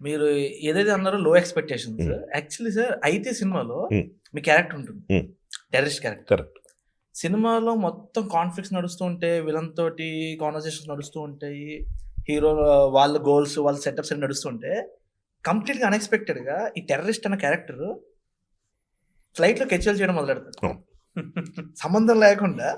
మీరు ఏదైతే అన్నారో లో ఎక్స్పెక్టేషన్స్. యాక్చువల్లీ సార్ అయితే సినిమాలో. మీ క్యారెక్టర్ ఉంటుంది. టెర్రరిస్ట్ క్యారెక్టర్ సినిమాలో మొత్తం కాన్ఫ్లిక్ట్స్ నడుస్తూ ఉంటే విలన్ తోటి కాన్వర్సేషన్స్ నడుస్తూ ఉంటాయి హీరో వాళ్ళ గోల్స్ వాళ్ళ సెటప్స్ అన్ని నడుస్తుంటే కంప్లీట్గా అన్ఎక్స్పెక్టెడ్గా ఈ టెర్రరిస్ట్ అన్న క్యారెక్టర్ ఫ్లైట్లో కెచ్చలు చేయడం మొదలెడతారు. సంబంధం లేకుండా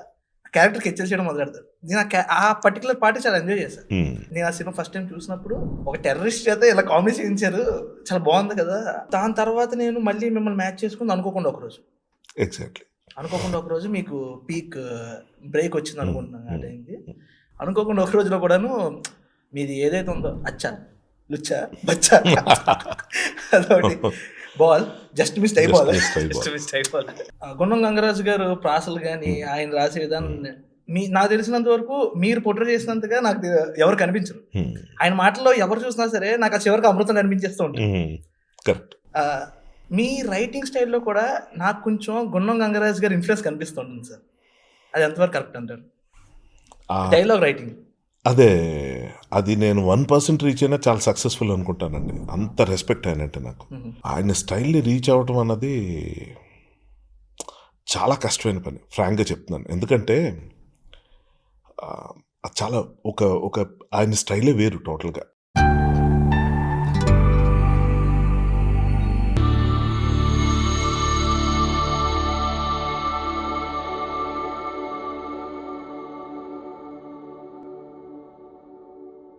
క్యారెక్టర్ కెచ్చలు చేయడం మొదలెడతారు. నేను ఆ పర్టికులర్ పార్టీ చాలా ఎంజాయ్ చేశాను నేను ఆ సినిమా ఫస్ట్ టైం చూసినప్పుడు ఒక టెర్రరిస్ట్ చేత ఇలా కామెడీ చేయించారు. చాలా బాగుంది కదా. దాని తర్వాత నేను మళ్ళీ మిమ్మల్ని మ్యాచ్ చేసుకుంది అనుకోకుండా ఒకరోజు ఎగ్జాక్ట్లీ. అనుకోకుండా ఒక రోజు మీకు పీక్ బ్రేక్ వచ్చింది అనుకుంటున్నాను ఆ. టైంకి. అనుకోకుండా ఒక రోజులో కూడాను మీది ఏదైతే ఉందో అచ్చా లుచ్చా బచ్చా అదొకటి. బాల్ జస్ట్ మిస్ అయిపోవాలి. జస్ట్ మిస్ అయిపోవాలి గుండం గంగరాజు గారు ప్రాసలు కానీ ఆయన రాసే విధానం మీ నాకు తెలిసినంత వరకు మీరు పొట్ర చేసినంతగా నాకు ఎవరు కనిపించరు. ఆయన మాటల్లో ఎవరు చూసినా సరే నాకు ఆ చివరికి అమృతం కనిపించేస్తూ ఉంటుంది. కరెక్ట్ ఆ, మీ రైటింగ్ స్టైల్లో కూడా నాకు కొంచెం గున్నం గంగరాజ్ గారి ఇన్ఫ్లుయెన్స్ కనిపిస్తుంటుంది సార్. అది ఎంతవరకు కరెక్ట్ అంటారు? డైలాగ్ రైటింగ్ అదే అది నేను వన్ పర్సెంట్ రీచ్ అయినా చాలా సక్సెస్ఫుల్ అనుకుంటానండి. అంత రెస్పెక్ట్ అయినట్టే నాకు. ఆయన స్టైల్ని రీచ్ అవ్వటం అన్నది చాలా కష్టమైన పని ఫ్రాంక్గా చెప్తున్నాను. ఎందుకంటే చాలా ఒక ఒక ఆయన స్టైలే వేరు టోటల్గా.